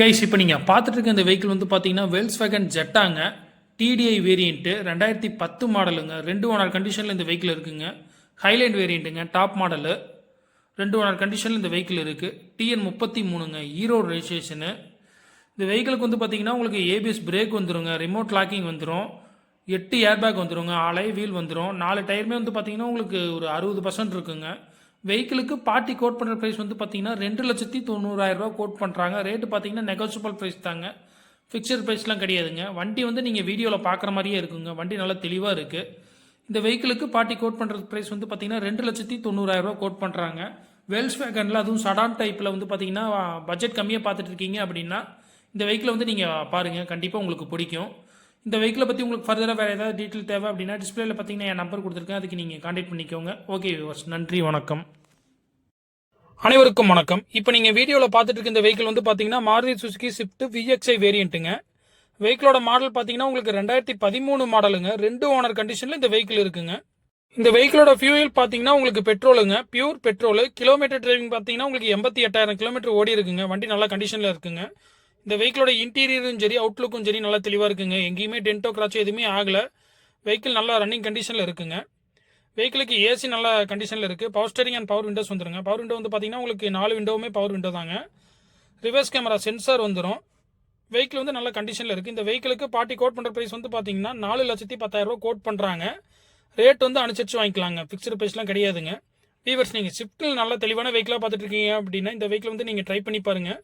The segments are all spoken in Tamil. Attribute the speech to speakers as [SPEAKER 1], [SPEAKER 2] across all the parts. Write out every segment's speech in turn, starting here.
[SPEAKER 1] கைஸ் இப்போ நீங்கள் பார்த்துட்டு இருக்க இந்த வெஹிக்கிள் வந்து பார்த்தீங்கன்னா வெல்ஸ் வேகன் ஜெட்டாங்க டிடிஐ வேரியண்ட்டு ரெண்டாயிரத்தி பத்து மாடலுங்க. ரெண்டு ஓனர் கண்டிஷனில் இந்த வெஹிக்கிள் இருக்குங்க. ஹைலைண்ட் வேரியண்ட்டுங்க டாப் மாடலு ரெண்டு ஓனர் கண்டிஷனில் இந்த வெஹிக்கிள் இருக்குது டிஎன் முப்பத்தி மூணுங்க ஈரோடு ரெஜிஸ்ட்ரேஷனு இந்த வெஹிக்கிளுக்கு வந்து பார்த்தீங்கன்னா உங்களுக்கு ஏபிஎஸ் பிரேக் வந்துருங்க ரிமோட் லாக்கிங் வந்துடும் எட்டு ஏர்பேக் வந்துருங்க ஆலை வீல் வந்துடும் நாலு டயருமே வந்து பார்த்தீங்கன்னா உங்களுக்கு ஒரு அறுபது பர்சன்ட் இருக்குங்க. வெஹிக்கிளுக்கு பார்ட்டி கோட் பண்ணுற ப்ரைஸ் வந்து பார்த்தீங்கன்னா ரெண்டு லட்சத்தி தொண்ணூறாயிரரூபா கோட் பண்ணுறாங்க ரேட்டு பார்த்தீங்கன்னா நெகோசியபிள் ப்ரைஸ் தாங்க. ஃபிக்ஸட் ப்ரைஸ்லாம் கிடையாதுங்க. வண்டி வந்து நீங்கள் வீடியோவில் பார்க்குற மாதிரியே இருக்குங்க. வண்டி நல்லா தெளிவாக இருக்குது இந்த வெஹிக்கிளுக்கு பார்ட்டி கோட் பண்ணுற ப்ரைஸ் வந்து பார்த்தீங்கன்னா ரெண்டு லட்சத்தி தொண்ணூறாயிரரூபா கோட் பண்ணுறாங்க வெல்ஸ் வேகனில் அதுவும் சடான் டைப்பில் வந்து பார்த்தீங்கன்னா பட்ஜெட் கம்மியாக பார்த்துட்டு இருக்கீங்க அப்படின்னா இந்த வெஹிக்கிளை வந்து நீங்கள் பாருங்கள் கண்டிப்பாக உங்களுக்கு பிடிக்கும். இந்த வெஹிக்கிளை பற்றி உங்களுக்கு ஃபர்தராக வேறு ஏதாவது டீட்டெயில் தேவை அப்படின்னா டிஸ்பிளேல பார்த்தீங்கன்னா என் நம்பர் கொடுத்துருக்கேன். அதுக்கு நீங்கள் காண்டாக்ட் பண்ணிக்கோங்க. ஓகே நன்றி வணக்கம். அனைவருக்கும் வணக்கம். இப்போ நீங்கள் வீடியோவில் பார்த்துட்டு இருக்க இந்த வெஹிக்கிள் வந்து பார்த்தீங்கன்னா மாருதி சுசுகி ஸ்விஃப்ட் விஎக்ஸ்ஐ வேரியண்ட்டுங்க வெஹிக்கிளோட மாடல் பார்த்தீங்கன்னா உங்களுக்கு ரெண்டாயிரத்தி பதிமூணு மாடலுங்க ரெண்டு ஓனர் கண்டிஷனில் இந்த வெஹிக்கிள் இருக்குங்க. இந்த வெஹிக்கிளோட ஃபியூயல் பார்த்தீங்கன்னா உங்களுக்கு பெட்ரோலுங்க பியூர் பெட்ரோல் கிலோமீட்டர் டிரைவிங் பார்த்தீங்கன்னா உங்களுக்கு எண்பத்தி எட்டாயிரம் கிலோமீட்டர் ஓடி இருக்குங்க. வண்டி நல்ல கண்டிஷனில் இருக்குங்க. இந்த வெஹிக்கிளோட இன்டீரியரும் சரி அவுட்லுக்கும் சரி நல்லா தெளிவாக இருக்குங்க. எங்கேயுமே டென்டோ கிராச்சோ எதுவுமே ஆகலை. வெஹிக்கிள் நல்லா ரன்னிங் கண்டிஷனில் இருக்குங்க. வெஹிக்கிளுக்கு ஏசி நல்ல கண்டிஷனில் இருக்குது power steering and power windows வந்துருங்க. பவர் விண்டோ வந்து பார்த்தீங்கன்னா உங்களுக்கு நாலு விண்டோவுமே பவர் விண்டோ தாங்க. ரிவர்ஸ் கேமரா சென்சார் வந்துடும் வெஹிக்கிள் வந்து நல்ல கண்டிஷனில் இருக்குது இந்த வெஹிக்கிளுக்கு பார்ட்டி கோட் பண்ணுற ப்ரைஸ் வந்து பார்த்தீங்கன்னா நாலு லட்சத்தி பத்தாயிரரூபா கோட் பண்ணுறாங்க ரேட் வந்து அனுசரித்து வாங்கிக்கலாங்க. ஃபிக்ஸ்டு ப்ரைஸ்லாம் கிடையாதுங்க. வீவர்ஸ் நீங்கள் ஷிஃப்ட்டில் நல்ல தெளிவான வெஹிக்கிளாக பார்த்துட்டு இருக்கீங்க அப்படின்னா இந்த வெஹிக்கிள் வந்து நீங்கள் ட்ரை பண்ணி பாருங்கள்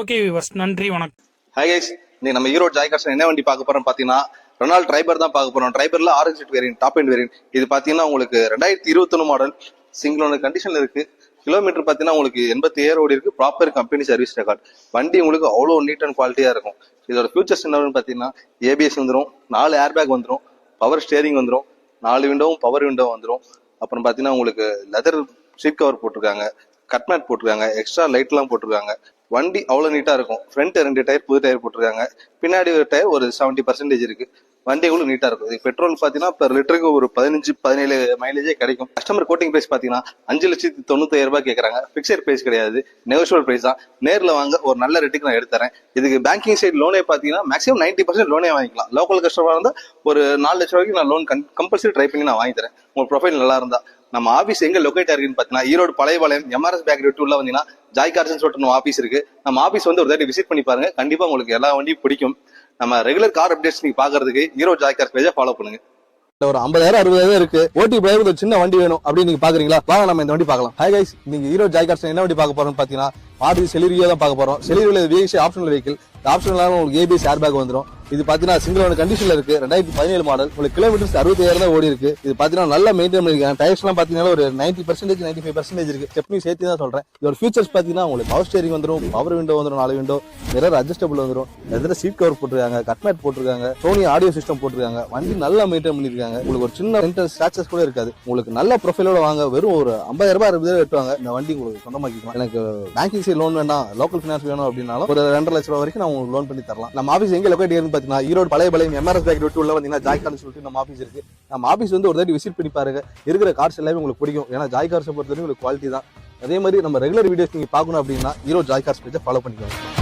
[SPEAKER 1] ஓகே வீவர்ஸ் நன்றி வணக்கம்.
[SPEAKER 2] ஹை கைஸ் இன்னைக்கு நம்ம ஈரோடு ஜாய் என்ன வண்டி பார்க்க போகிறோம் பார்த்தீங்கன்னா பாத்தீங்கன்னா ரெனால் டிரைபர் தான் பார்க்க போறோம். ட்ரைபர்ல orange set variant top end variant இது பாத்தீங்கன்னா உங்களுக்கு ரெண்டாயிரத்தி இருபத்தொன்னு மாடல் சிங்கிள் கண்டிஷன்ல இருக்கு. கிலோமீட்டர் பாத்தீங்கன்னா உங்களுக்கு எண்பத்தி ஏழு ஓடி இருக்கு. ப்ராப்பர் கம்பெனி சர்வீஸ் ரெக்கார்ட் வண்டி உங்களுக்கு அவ்வளோ நீட் அண்ட் குவாலிட்டியா இருக்கும். இதோட ஃபியூச்சர்ஸ் என்னன்னு பாத்தீங்கன்னா ஏபிஎஸ் வந்துடும் நாலு ஏர் பேக் வந்துடும் பவர் ஸ்டேரிங் வந்துடும் நாலு விண்டோவும் பவர் விண்டோ வந்துடும் அப்புறம் பாத்தீங்கன்னா உங்களுக்கு லெதர் சீட் கவர் போட்டிருக்காங்க. கட் மேட் போட்டிருக்காங்க. எக்ஸ்ட்ரா லைட்லாம் போட்டிருக்காங்க. வண்டி அவ்வளோ நீட்டாக இருக்கும். ஃப்ரண்ட் ரெண்டு டயர் புது டயர் போட்டிருக்காங்க. பின்னாடி ஒரு டயர் ஒரு செவன்ட்டி பர்சன்டேஜ் இருக்கு. வண்டி எவ்வளோ நீட்டாக இருக்கும். இது பெட்ரோல் பாத்தீங்கன்னா per லிட்டருக்கு ஒரு பதினஞ்சு பதினேழு மைலேஜே கிடைக்கும். கஸ்டமர் கோட்டிங் பிரைஸ் பாத்தீங்கன்னா அஞ்சு லட்சத்தி தொண்ணூத்தாயிரம் ரூபாய் கேட்கறாங்க ஃபிக்ஸட் பிரைஸ் கிடையாது. நெகோஷியபிள் பிரைஸ் தான். நேரில் வாங்க ஒரு நல்ல ரேட்டுக்கு நான் எடுத்துறேன். இதுக்கு பேங்கிங் சைடு லோனே பாத்தீங்கன்னா மேக்ஸிமம் நைன்ட்டி பர்சன்ட் லோனே வாங்கிக்கலாம். லோக்கல் கஸ்டமர் இருந்தால் ஒரு நாலு லட்சம் வரைக்கும் நான் லோன் கம்பல்சரி ட்ரை பண்ணி நான் வாங்கி தரேன். உங்க ப்ரொஃபைல் நல்லா இருந்தா. நம்ம ஆபீஸ் எங்க லொகேட் ஆயிருக்குன்னு பார்த்தீங்கன்னா ஈரோடு பழையபாளையம் எம்ஆர்எஸ் பேக்கரி விட்டு உள்ள வந்தீங்கன்னா ஜாய் கார்ஸ்னு சொல்லிட்டு நம்ம ஆபீஸ் இருக்கு. நம்ம ஆபீஸ் வந்து ஒரு தாட்டி விசிட் பண்ணி பாருங்க. கண்டிப்பா உங்களுக்கு எல்லா வண்டியும் பிடிக்கும். நம்ம ரெகுலர் கார் அப்டேட்ஸ் நீங்க பாக்குறதுக்கு ஈரோடு ஜாய் கார்ஸ் பேஜை ஃபாலோ பண்ணுங்க.
[SPEAKER 3] ஒரு ஐம்பதாயிரம் அறுபதாயிரம் இருக்கு. ஓட்டி பிளேயர் ஒரு சின்ன வண்டி வேணும் அப்படின்னு நீங்க பாக்குறீங்களா? வாங்க நம்ம இந்த வண்டி பார்க்கலாம். ஹை கைஸ் நீங்க ஹீரோ ஜாய் கார்ஸ் என்ன வண்டி பார்க்க போறோம்னு பாத்தீங்கன்னா மாருதி செலிரியோ தான் பார்க்க போறோம். செலிரியோல விஎக்சி ஆப்ஷனல் வெஹிக்கிள் ஆப்ஷனல் உங்களுக்கு ஏபிஎஸ் ஏர் பேக் வந்துடும் இது பாத்தீங்கன்னா சிங்கிள் ஒன் கண்டிஷன்ல இருக்கு. ரெண்டாயிரத்தி பதினேழு மாடல் உங்களுக்கு கிலோமீட்டர்ஸ் அறுபத்தாயிரம் தான் ஓடி இருக்கு. இது பாத்தீங்கன்னா நல்லா மெயின்டைன் பண்ணிருக்காங்க. டயர்ஸ் எல்லாம் பாத்தீங்கன்னா ஒரு ninety percentage ninety five percentage இருக்கு. ஸ்டெப்னி சேர்த்து தான் சொல்றேன். இதோட ஃபீச்சர்ஸ் பாத்தீங்கன்னா உங்களுக்கு பவர் ஸ்டேரிங் வந்துடும் பவர் விண்டோ வந்துடும் நாலு விண்டோ மிரர் அட்ஜஸ்டபிள் வந்துடும் எதிர சீட் கவர் போட்டிருக்காங்க கட்மேட் போட்டிருக்காங்க சோனி ஆடியோ சிஸ்டம் போட்டிருக்காங்க. வண்டி நல்லா மெயின்டைன் பண்ணிருக்காங்க. உங்களுக்கு ஒரு சின்ன ரெண்டல் ஸ்கிராச்சஸ் கூட இருக்காது. உங்களுக்கு நல்ல ப்ரொஃபைலோட வாங்க. வெறும் ஒரு ஐம்பதாயிரம் ரூபாய் அறுபது வெட்டுவாங்க. இந்த வண்டி உங்களுக்கு சொந்தமாக்கிக்கலாம். எனக்கு பேங்கிங் சைடு லோன் வேண்டாம் லோக்கல் ஃபினான்ஸ் வேணும் அப்படின்னாலும் ஒரு ரெண்டரை லட்ச ரூபாய் வரைக்கும் நான் உங்களுக்கு லோன் பண்ணி தரலாம். நம்ம ஆஃபீஸ் எங்க லொக்கேட் இருக்கு பாத்தீங்கன்னா ஈரோடு பழைய பழைய எம்ஆர்எஸ் பேக் விட்டு உள்ள வந்தீங்கன்னா ஜாய் சொல்லிட்டு நம்ம ஆஃபீஸ் இருக்கு. நம்ம ஆஃபீஸ் வந்து ஒரு தாட்டி விசிட் பண்ணி பாருங்க. இருக்கிற கார்ஸ் எல்லாமே உங்களுக்கு பிடிக்கும். ஏன்னா ஜாய் கார்ஸை பொறுத்தவரைக்கும் உங்களுக்கு குவாலிட்டி தான். அதே மாதிரி நம்ம ரெகுலர் வீடியோஸ் நீங்க பார்க்கணும் அப்படின்னா ஈரோடு ஜாய் கார்ஸ் பேஜை ஃபாலோ பண்ணிக்கோங்க.